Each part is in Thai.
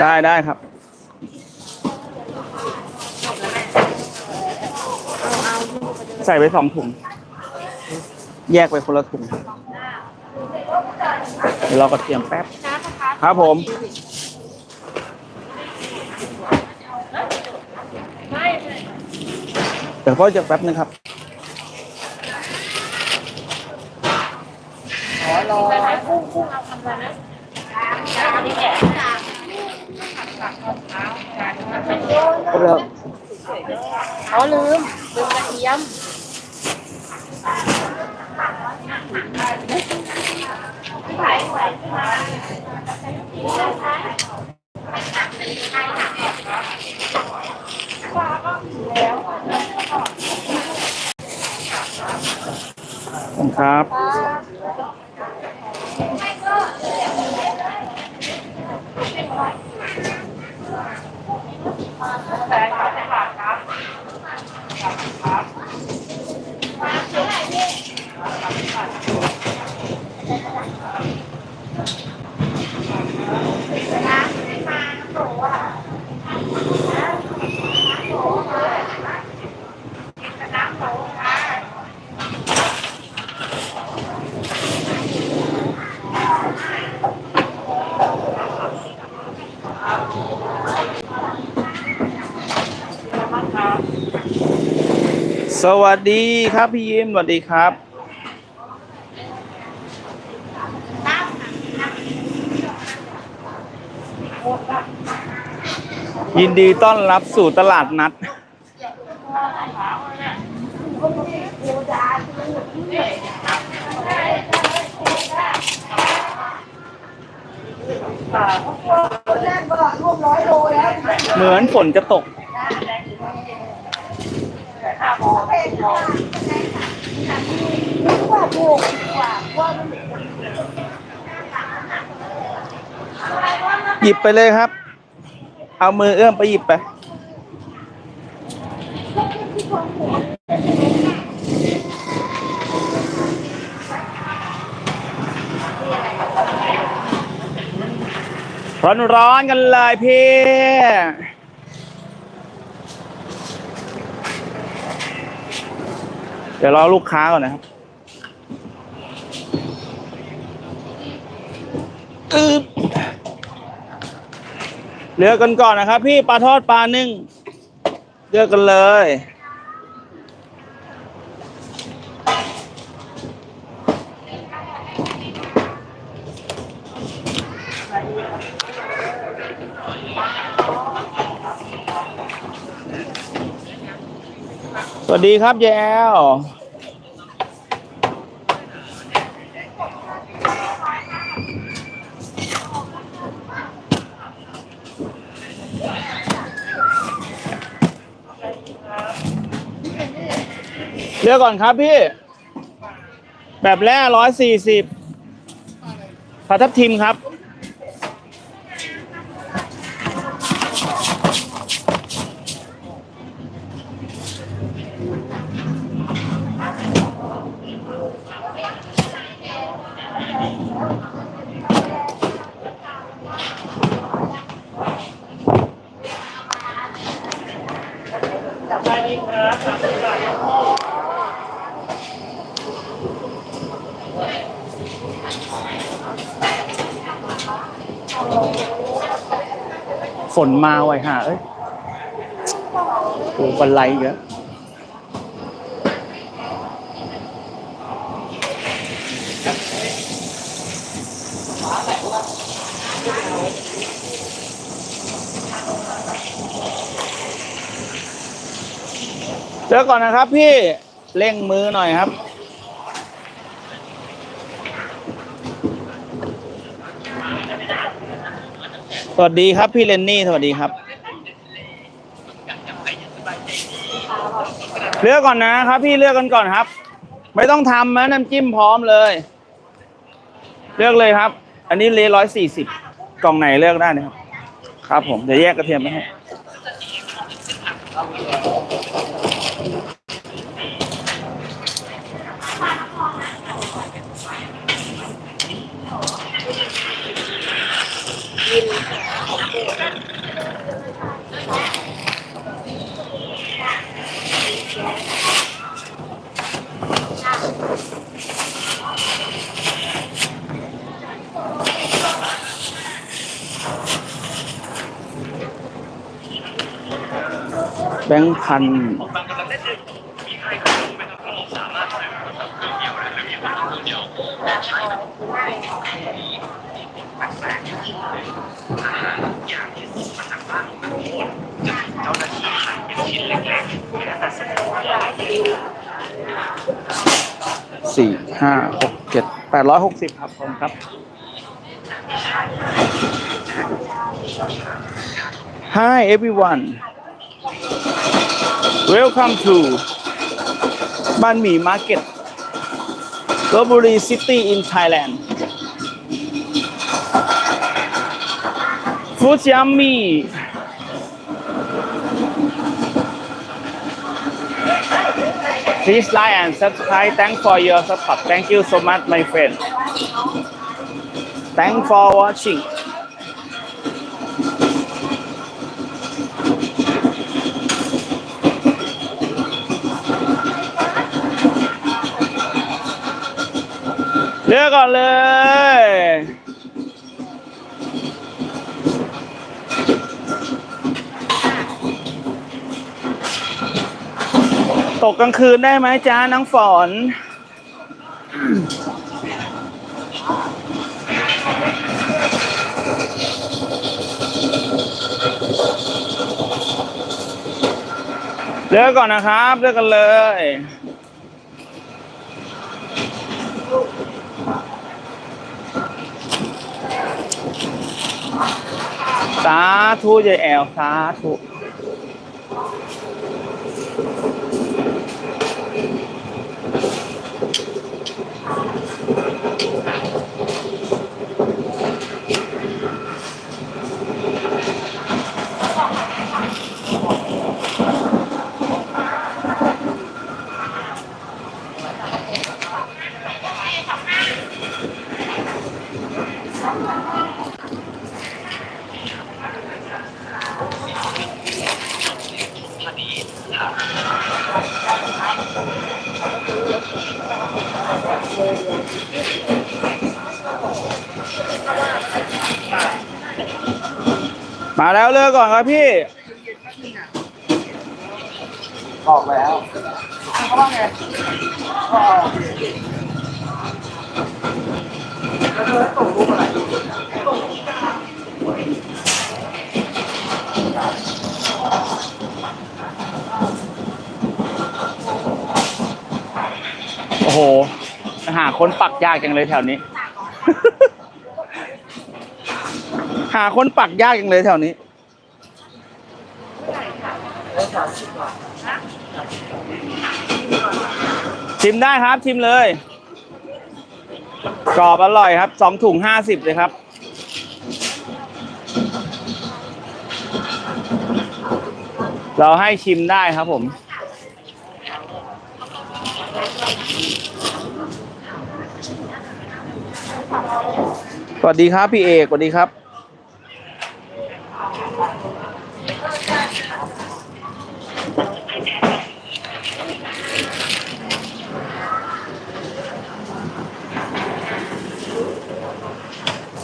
ได้ได้ครับใส่ไปสองถุง แยกไปคนละถุงเดี๋ยวรอกระเทียมแป๊บ ครับผม เดี๋ยวพ่อจะแป๊บนึงครับกุ้งกุ้งเอาทำอะนะ อันนี้แกะครบแล้วอ๋อลืมลืมกระเทียมขอบคุณครับ สวัสดีครับพี่ยิ้มสวัสดีครับ ยินดีต้อนรับสู่ตลาดนัด เหมือนฝนจะตก หยิบไปเลยครับ เอามือเอื้อมไปหยิบไป ร้อนร้อนๆกันเลยพี่ เดี๋ยวรอลูกค้าก่อนนะครับอึ๊บเลือกกันก่อนนะครับ พี่ปลาทอดปลานึ่งเลือกกันเลย สวัสดีครับแยวเลือกก่อนครับพี่ แบบแรกร้อยสี่สิบผัดทับทิมครับ ฝนมาไว้ห่าเอ้ยโอ้บันไลเยอะ เจอก่อนนะครับพี่เร่งมือหน่อยครับสวัสดีครับพี่เลนนี่สวัสดีครับเลือกก่อนนะครับ พี่เลือกกันก่อนครับ ไม่ต้องทำนะน้ำจิ้มพร้อมเลย เลือกเลยครับ อันนี้เลร้อยสี่สิบกล่องไหนเลือกได้นะครับ ครับ ผมเดี๋ยวแยกกระเทียมไปให้ Thank you. แบงค์พันสี่ห้าหกเจ็ดแปดร้อยหกสิบครับผมครับ Hi everyone Welcome to บ้านหมี่มาร์เก็ตลบบุรีซิตี้ in Thailand Food yummy Please like and subscribe. Thanks for your support. Thank you so much, my friend. Thanks for watching. เลือกก่อนเลย ตกกลางคืนได้ไหมจ้าน้องฝน เลือกก่อนนะครับ เลือกกันเลย สาธุยายแอลสาธุ มาแล้วเลือกก่อนครับพี่ออกแล้วเขาว่าไงก็ออกแล้วเธอส่งรูปอะไรโอ้โห หาคนปักยากจังเลยแถวนี้ หาคนปักยากจังเลยแถวนี้ชิมได้ครับชิมเลย กรอบอร่อยครับสองถุงห้าสิบเลยครับ เราให้ชิมได้ครับผมสวัสดีครับพี่เอกสวัสดีครับ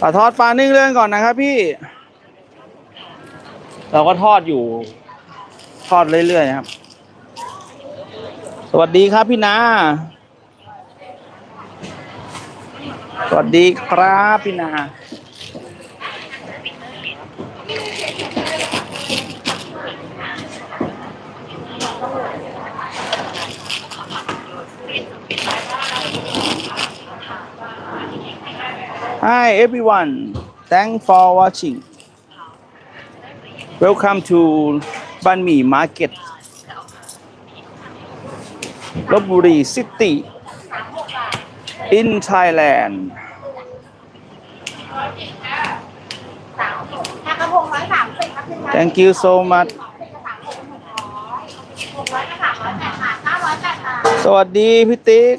ปลาทอดปลานึ่งเรื่องก่อนนะครับพี่ เราก็ทอดอยู่ ทอดเรื่อยๆครับ สวัสดีครับพี่นา สวัสดีครับพี่นา Hi everyone thanks for watching Welcome to บ้านหมี่มาร์เก็ตลบบุรีซิตี้ in Thailand Thank you so much หกร้อยกับสามร้อยแปดบาทเก้าร้อยแปดบาท สวัสดีพี่ติ๊ก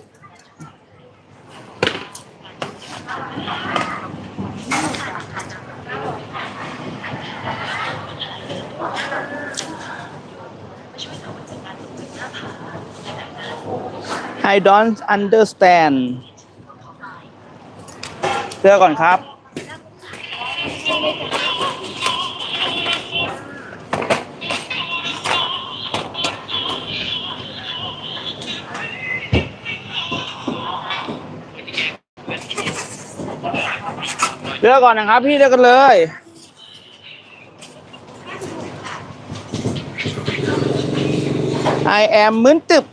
เ I don't understand เสื้อก่อนครับ เลือกก่อนนะครับ พี่เลือกกันเลย I am มึนตึบ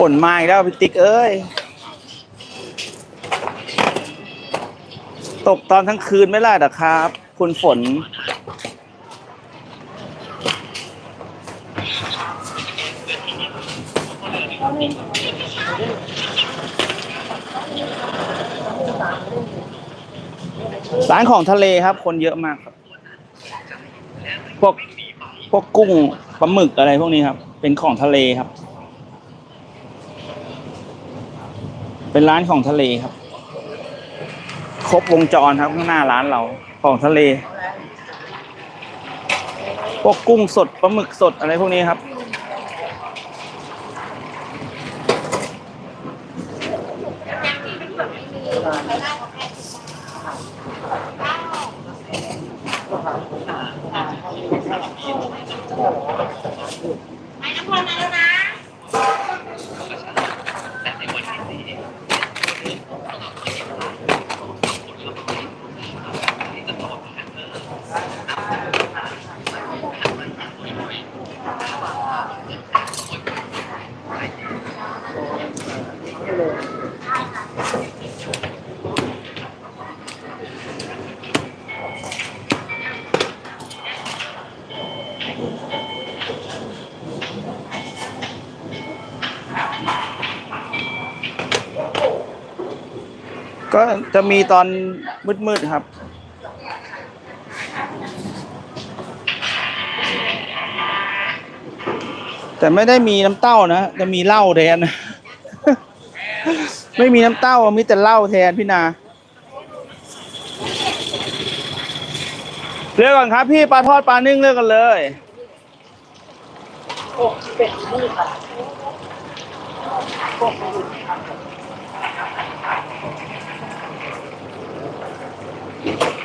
ฝนมาอีกแล้วพี่ติ๊กเอ้ย ตกตอนทั้งคืนไม่ได้หรอครับ คุณฝน ร้านของทะเลครับ คนเยอะมากครับ พวกพวกกุ้งปลาหมึกอะไรพวกนี้ครับ เป็นของทะเลครับ เป็นร้านของทะเลครับ ครบวงจรครับข้างหน้าร้านเราของทะเลพวกกุ้งสดปลาหมึกสดอะไรพวกนี้ครับ ก็จะมีตอนมืดๆครับ แต่ไม่ได้มีน้ำเต้านะ จะมีเหล้าแทน ไม่มีน้ำเต้ามีแต่เหล้าแทนพี่นาเลือกก่อนครับพี่ปลาทอดปลานึ่งเลือกกันเลย ผู้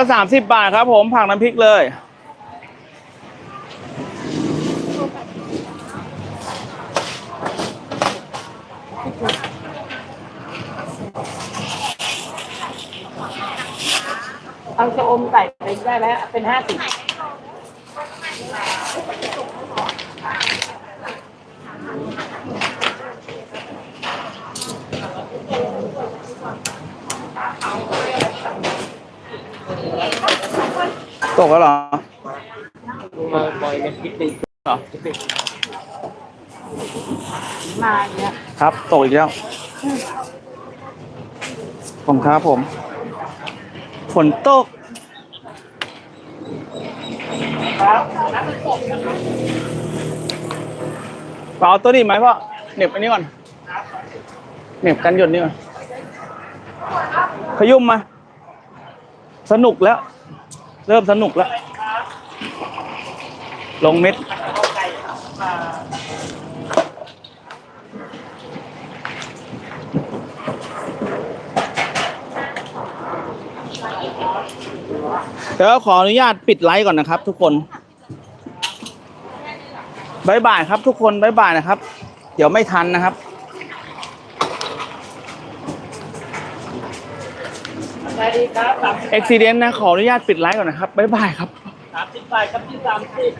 ละสามสิบบาทครับผมผักน้ำพริกเลย เอาชะอมใส่ไปได้ไหมเป็นห้าสิบ ตกแล้วเหรอมาบ่อยเป็นพิดีเหรอมาเนี่ยครับตกอีกแล้ว ผมครับผม ฝนตกเอาตัวนี้ไหมพ่อเหน็บอันนี้ก่อนเหน็บกันหยดนี่ก่อนขยุ่มมา สนุกแล้ว เริ่มสนุกแล้ว ลงเม็ด เดี๋ยวขออนุญาตปิดไลฟ์ก่อนนะครับ ทุกคนบายบายครับ ทุกคนบายบายนะครับ เดี๋ยวไม่ทันนะครับ ครับสามเอ็กซิเดนต์นะขออนุญาตปิดไลฟ์ก่อนนะครับบ๊ายบายครับ สามสิบบาทครับที่สามสิบ